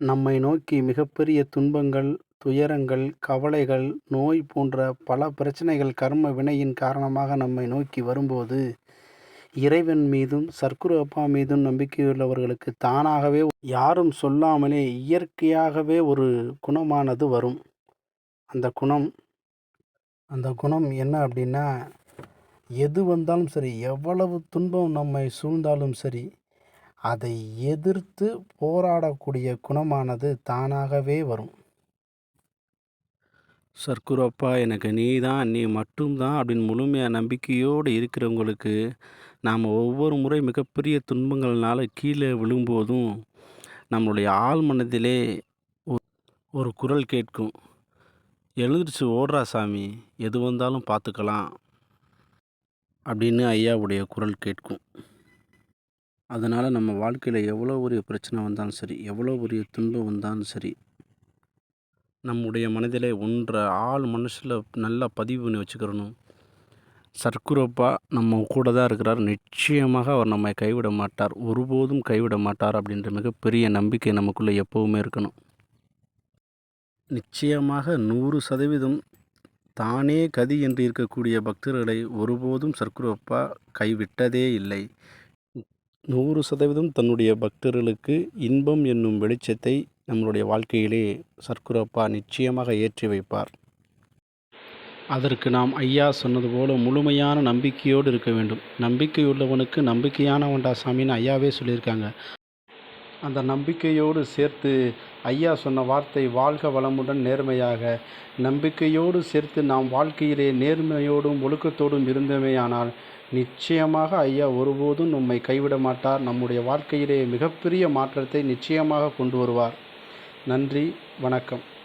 நம்மை நோக்கி மிகப்பெரிய துன்பங்கள், துயரங்கள், கவலைகள், நோய் போன்ற பல பிரச்சனைகள் கர்ம வினையின் காரணமாக நம்மை நோக்கி வரும்போது, இறைவன் மீதும், சர்க்குரு அப்பா மீதும் நம்பிக்கையுள்ளவர்களுக்கு தானாகவே யாரும் சொல்லாமலே இயற்கையாகவே ஒரு குணமானது வரும். அந்த குணம் அந்த குணம் என்ன அப்படின்னா, எது வந்தாலும் சரி, எவ்வளவு துன்பம் நம்மை சூழ்ந்தாலும் சரி, அதை எதிர்த்து போராடக்கூடிய குணமானது தானாகவே வரும். சர்க்குரப்பா எனக்கு நீ தான், நீ மட்டும் தான் அப்படின்னு முழுமையாக நம்பிக்கையோடு இருக்கிறவங்களுக்கு, நாம் ஒவ்வொரு முறை மிகப்பெரிய துன்பங்கள்னால கீழே விழும்போதும், நம்மளுடைய ஆழ் மனதிலே ஒரு குரல் கேட்கும். "எழுந்திருச்சு ஓடுறா சாமி, எது வந்தாலும் பார்த்துக்கலாம்" அப்படின்னு ஐயாவுடைய குரல் கேட்கும். அதனால் நம்ம வாழ்க்கையில் எவ்வளோ பெரிய பிரச்சனை வந்தாலும் சரி, எவ்வளோ பெரிய துன்பம் வந்தாலும் சரி, நம்முடைய மனதிலே ஒன்ற ஆள் மனசில் நல்லா பதிவு பண்ணி வச்சுக்கிறணும். சர்க்குரப்பா நம்ம கூட தான் இருக்கிறார். நிச்சயமாக அவர் நம்மை கைவிட மாட்டார். ஒருபோதும் கைவிட மாட்டார் அப்படின்ற மிகப்பெரிய நம்பிக்கை நமக்குள்ளே எப்போவுமே இருக்கணும். நிச்சயமாக 100% தானே கதி என்று இருக்கக்கூடிய பக்தர்களை ஒருபோதும் சர்க்குரப்பா கைவிட்டதே இல்லை. 100% தன்னுடைய பக்தர்களுக்கு இன்பம் என்னும் வெளிச்சத்தை நம்மளுடைய வாழ்க்கையிலே சர்க்குரப்பா நிச்சயமாக ஏற்றி வைப்பார். அதற்கு நாம் ஐயா சொன்னது போல முழுமையான நம்பிக்கையோடு இருக்க வேண்டும். நம்பிக்கை உள்ளவனுக்கு நம்பிக்கையானவன்டா சாமின்னு ஐயாவே சொல்லியிருக்காங்க. அந்த நம்பிக்கையோடு சேர்த்து ஐயா சொன்ன வார்த்தை வாழ்க வளமுடன் நேர்மையாக. நம்பிக்கையோடு சேர்த்து நாம் வாழ்க்கையிலே நேர்மையோடும், ஒழுக்கத்தோடும் இருந்தவையானால் நிச்சயமாக ஐயா ஒருபோதும் நம்மை கைவிட மாட்டார். நம்முடைய வாழ்க்கையிலே மிகப்பெரிய மாற்றத்தை நிச்சயமாக கொண்டு வருவார். நன்றி, வணக்கம்.